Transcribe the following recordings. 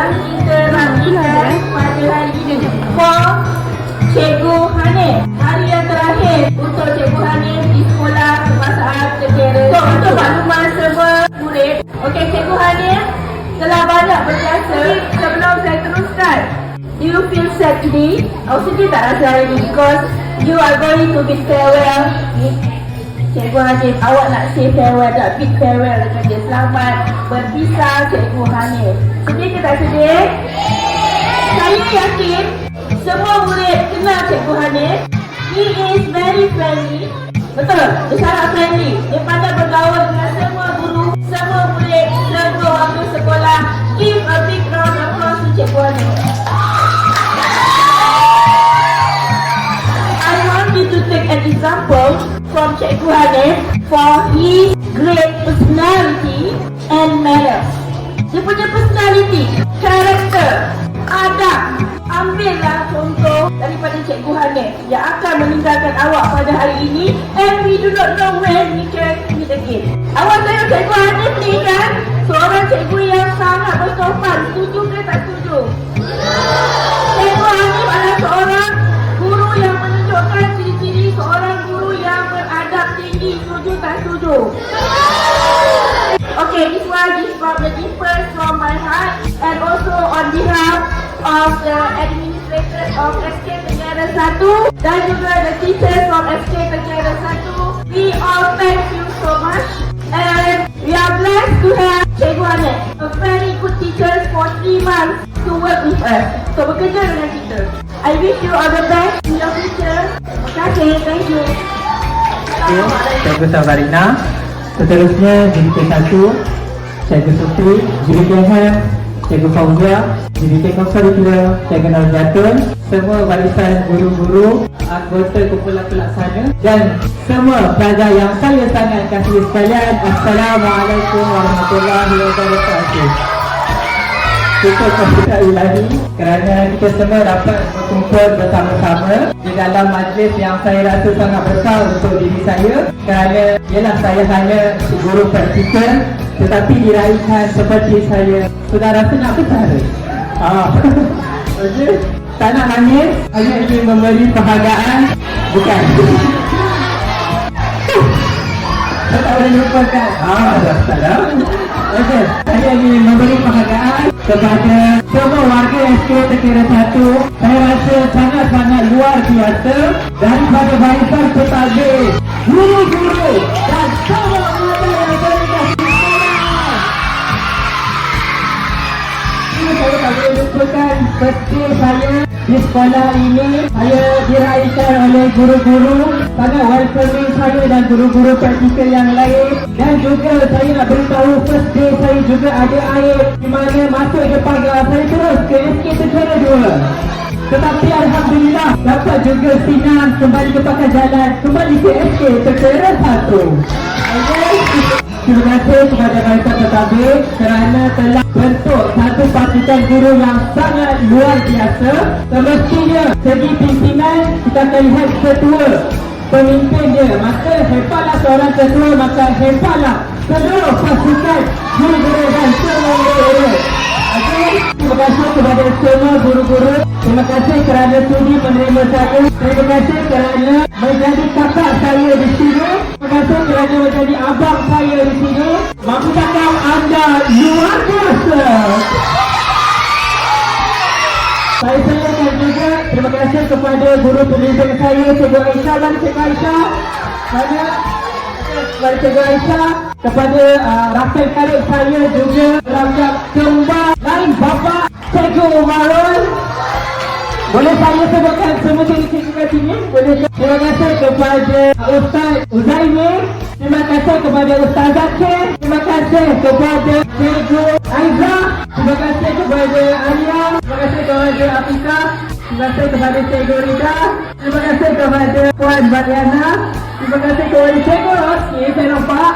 yang kita rapikan pada hari ini for Cikgu Hanif. Hari yang terakhir untuk Cikgu Hanif di sekolah kebangsaan Kekera. So, untuk makluman semua murid, okey Cikgu Hanif telah banyak berjasa sebelum saya teruskan. Do you feel sad today? Aku sedih tak rasa hari ini because you are going to be farewell Cikgu Hanif. Awak nak say farewell tak? Big farewell dengan dia. Selamat berpisah Cikgu Hanif. Sedih ke tak sedih? Saya yakin semua murid kenal Cikgu Hanif. He is very friendly. Betul, dia sangat friendly. Dia pandai bergaul dengan semua guru, semua murid, semua waktu sekolah. Give a big round of applause to Cikgu Hanif. I want you to take an example from Cikgu Hanif for his great personality and manners. Dia punya personality, karakter, adab. Ambillah contoh daripada Cikgu Hanif yang akan meninggalkan awak pada hari ini and we do not know when we can meet again. Awak tengok Cikgu Hanif ni kan seorang cikgu yang sangat bersopan. Setuju ke tak setuju? Cikgu Okay, this from the deepest from my heart and also on behalf of the administrators of SK Tenggara 1 dan juga the teachers from SK Tenggara 1. We all thank you so much and we are blessed to have Cikgu Anet, a very good teacher for 3 months to work with us. So bekerja dengan kita. I wish you all the best in your future. Terima kasih. Thank you. Okey, Cikgu Sabarina. Seterusnya juri K1, Cikgu Sufi, juri K2, Cikgu Fauzia, juri K Curricular, Cikgu Narjatun, semua barisan guru-guru, anggota kumpulan pelaksana dan semua pelajar yang saya sangat kasih sekalian. Assalamualaikum warahmatullahi wabarakatuh. Kita bersyukur ilahi kerana kita semua dapat berkumpul bersama-sama di dalam majlis yang saya rasa sangat besar untuk diri saya kerana ialah saya hanya guru praktikal tetapi diraihkan seperti saya sudah rasa nak bercara. Ah. Okey. Tak nak nangis, hanya ingin memberi penghargaan bukan. Saya tak boleh lupakan. Ah, dah dah. Okey, saya ingin memberi penghargaan kepada semua warga SK Tekira 1. Saya rasa sangat-sangat luar biasa daripada barisan petadbir, guru-guru peti saya di sekolah ini saya diraihkan oleh guru-guru sangat welcoming saya dan guru-guru praktikal yang lain. Dan juga saya nak beritahu first day saya juga ada air di mana masuk je pagar saya terus ke SK Tenggara 2 tetapi Alhamdulillah dapat juga sinar kembali ke pakai jalan. Kembali ke SK Tenggara 1 okay. Terima kasih kepada Barisan Tetapir kerana telah bentuk satu pasukan guru yang sangat luar biasa. Semestinya segi pimpinan kita akan lihat ketua pemimpin dia. Maka hebatlah seorang ketua, maka hebatlah seluruh pasukan guru-guru dan semua guru-guru. Terima kasih kepada semua guru-guru. Terima kasih kerana sudi menerima saya. Terima kasih kerana menjadi kakak saya kepada guru pembimbing saya Cikgu Aisyah dan Cikgu Aisyah. Saya kepada Cikgu Aisyah kepada uh, rakan karib saya juga rakan kembar lain bapa Cikgu Umarul. Boleh saya sebutkan semua cikgu kat sini? Boleh ke? Terima kasih kepada Ustaz Uzaimi. Terima kasih kepada Ustaz Zakir. Terima kasih kepada Cikgu Aiza. Terima kasih kepada Alia. Terima kasih kepada Afika. Terima kasih kepada Cikgu Rida. Terima kasih kepada Puan Bariana. Terima kasih kepada Cikgu Roski. Saya nampak.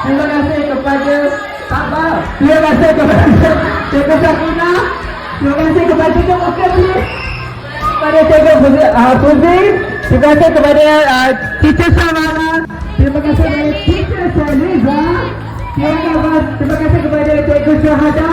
Terima kasih kepada Sabar. Terima kasih kepada Cikgu Sakina. Terima kasih kepada Cikgu Mukaddi kepada Cikgu uh, Fuzi. Terima kasih kepada uh, Teacher Samara. Terima kasih kepada Teacher Saliza. Terima kasih, kepada Cikgu Syahada.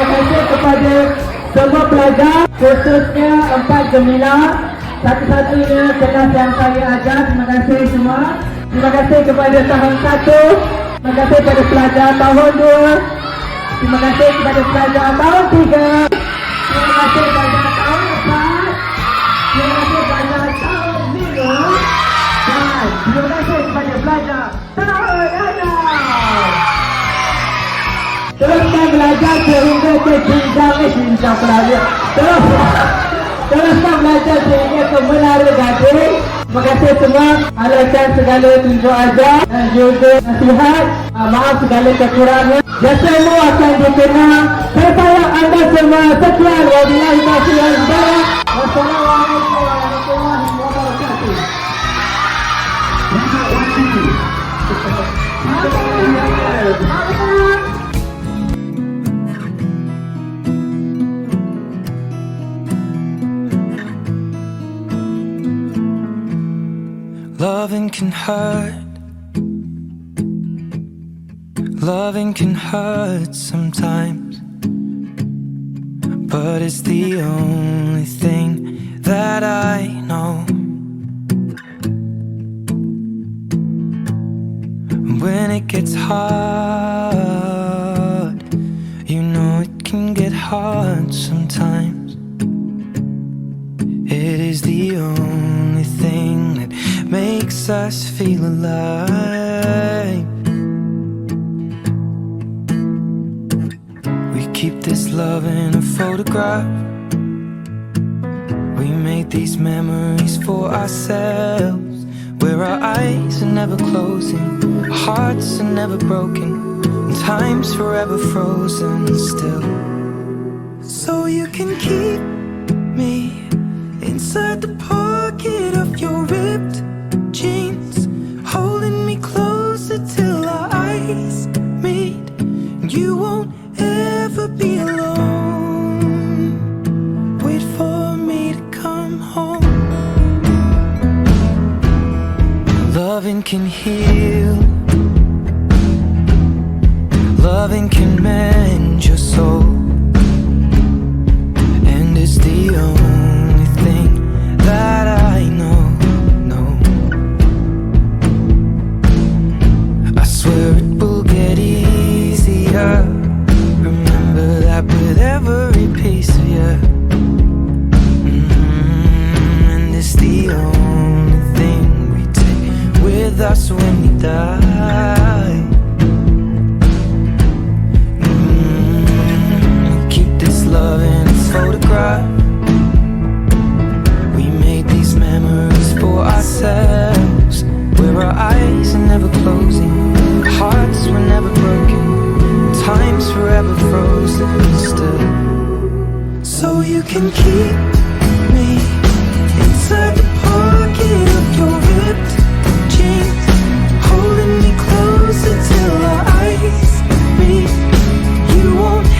Kasih kepada semua pelajar khususnya empat gemilang satu-satunya kelas yang saya ajar. Terima kasih semua. Terima kasih kepada tahun satu. Terima kasih kepada pelajar tahun dua. Terima kasih kepada pelajar tahun tiga. Terima kasih kepada belajar sehingga ke jenjang eh jenjang pelajar. Terus teruskan belajar sehingga ke menara gading. Terima kasih semua alahkan segala tunjuk ajar dan juga nasihat. Uh, maaf segala kekurangan. Jasamu akan dikenal. Saya sayang anda semua. Sekian. Wal hidayah. Wassalamualaikum Can hurt. Loving can hurt sometimes. But it's the only thing that I know. When it gets hard, you know it can get hard sometimes. Us feel alive. We keep this love in a photograph. We made these memories for ourselves. Where our eyes are never closing, our hearts are never broken, and time's forever frozen still. So you can keep me inside the pocket of your ripped You won't ever be alone. Wait for me to come home. Loving can heal. paso en mitad. Mm, keep this love in its photograph. We made these memories for ourselves, where our eyes are never closing, hearts were never broken, time's forever frozen still. So you can keep me inside the pocket of your ripped. 我。